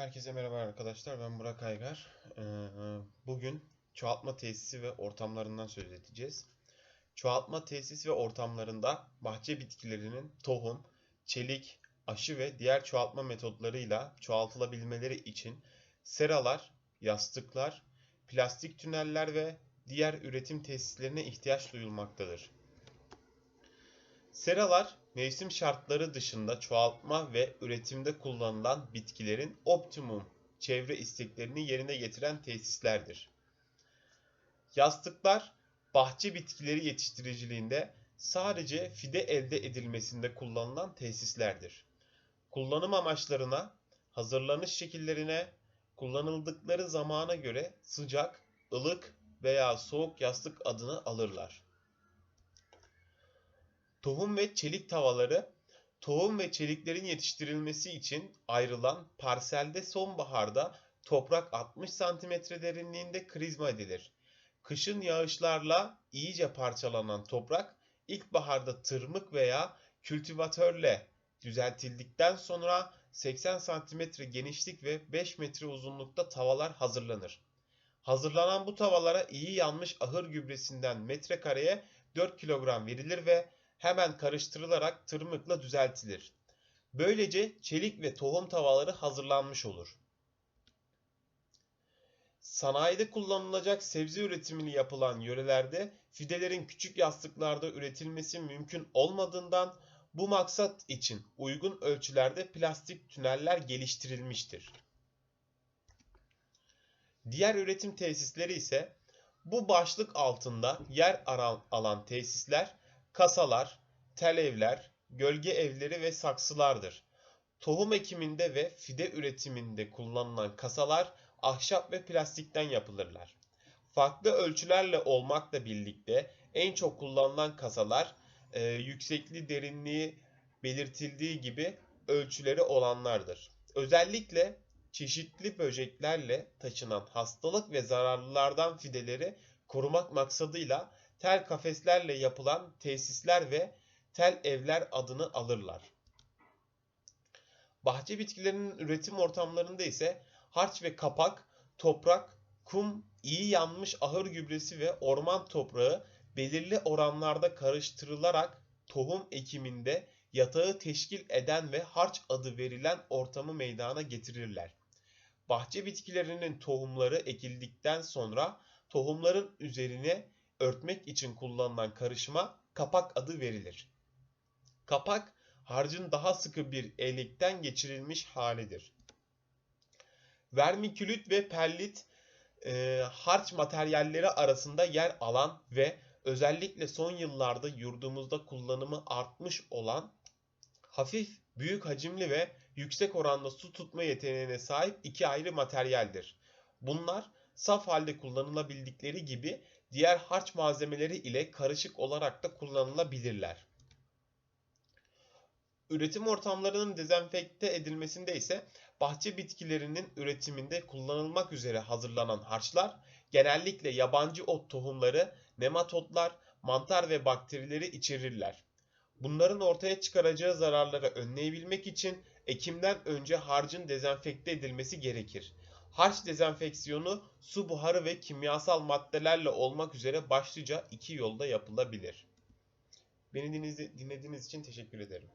Herkese merhaba arkadaşlar. Ben Burak Aygar. Ee, Bugün çoğaltma tesisi ve ortamlarından söz edeceğiz. Çoğaltma tesis ve ortamlarında bahçe bitkilerinin tohum, çelik, aşı ve diğer çoğaltma metotlarıyla çoğaltılabilmeleri için seralar, yastıklar, plastik tüneller ve diğer üretim tesislerine ihtiyaç duyulmaktadır. Seralar, mevsim şartları dışında çoğaltma ve üretimde kullanılan bitkilerin optimum çevre isteklerini yerine getiren tesislerdir. Yastıklar, bahçe bitkileri yetiştiriciliğinde sadece fide elde edilmesinde kullanılan tesislerdir. Kullanım amaçlarına, hazırlanış şekillerine, kullanıldıkları zamana göre sıcak, ılık veya soğuk yastık adını alırlar. Tohum ve çelik tavaları tohum ve çeliklerin yetiştirilmesi için ayrılan parselde sonbaharda toprak 60 cm derinliğinde krizma edilir. Kışın yağışlarla iyice parçalanan toprak ilkbaharda tırmık veya kültivatörle düzeltildikten sonra 80 cm genişlik ve 5 metre uzunlukta tavalar hazırlanır. Hazırlanan bu tavalara iyi yanmış ahır gübresinden metrekareye 4 kilogram verilir ve hemen karıştırılarak tırmıkla düzeltilir. Böylece çelik ve tohum tavaları hazırlanmış olur. Sanayide kullanılacak sebze üretimini yapılan yörelerde fidelerin küçük yastıklarda üretilmesi mümkün olmadığından bu maksat için uygun ölçülerde plastik tüneller geliştirilmiştir. Diğer üretim tesisleri ise bu başlık altında yer alan tesisler kasalar, tel evler, gölge evleri ve saksılardır. Tohum ekiminde ve fide üretiminde kullanılan kasalar ahşap ve plastikten yapılırlar. Farklı ölçülerle olmakla birlikte en çok kullanılan kasalar e, yüksekliği derinliği belirtildiği gibi ölçüleri olanlardır. Özellikle çeşitli böceklerle taşınan hastalık ve zararlılardan fideleri korumak maksadıyla tel kafeslerle yapılan tesisler ve tel evler adını alırlar. Bahçe bitkilerinin üretim ortamlarında ise harç ve kapak, toprak, kum, iyi yanmış ahır gübresi ve orman toprağı belirli oranlarda karıştırılarak tohum ekiminde yatağı teşkil eden ve harç adı verilen ortamı meydana getirirler. Bahçe bitkilerinin tohumları ekildikten sonra tohumların üzerine örtmek için kullanılan karışıma kapak adı verilir. Kapak harcın daha sıkı bir elekten geçirilmiş halidir. Vermikülit ve perlit e, harç materyalleri arasında yer alan ve özellikle son yıllarda yurdumuzda kullanımı artmış olan hafif, büyük hacimli ve yüksek oranda su tutma yeteneğine sahip iki ayrı materyaldir. Bunlar saf halde kullanılabildikleri gibi diğer harç malzemeleri ile karışık olarak da kullanılabilirler. Üretim ortamlarının dezenfekte edilmesinde ise bahçe bitkilerinin üretiminde kullanılmak üzere hazırlanan harçlar genellikle yabancı ot tohumları, nematotlar, mantar ve bakterileri içerirler. Bunların ortaya çıkaracağı zararları önleyebilmek için ekimden önce harcın dezenfekte edilmesi gerekir. Harç dezenfeksiyonu su buharı ve kimyasal maddelerle olmak üzere başlıca iki yolda yapılabilir. Beni dinlediğiniz için teşekkür ederim.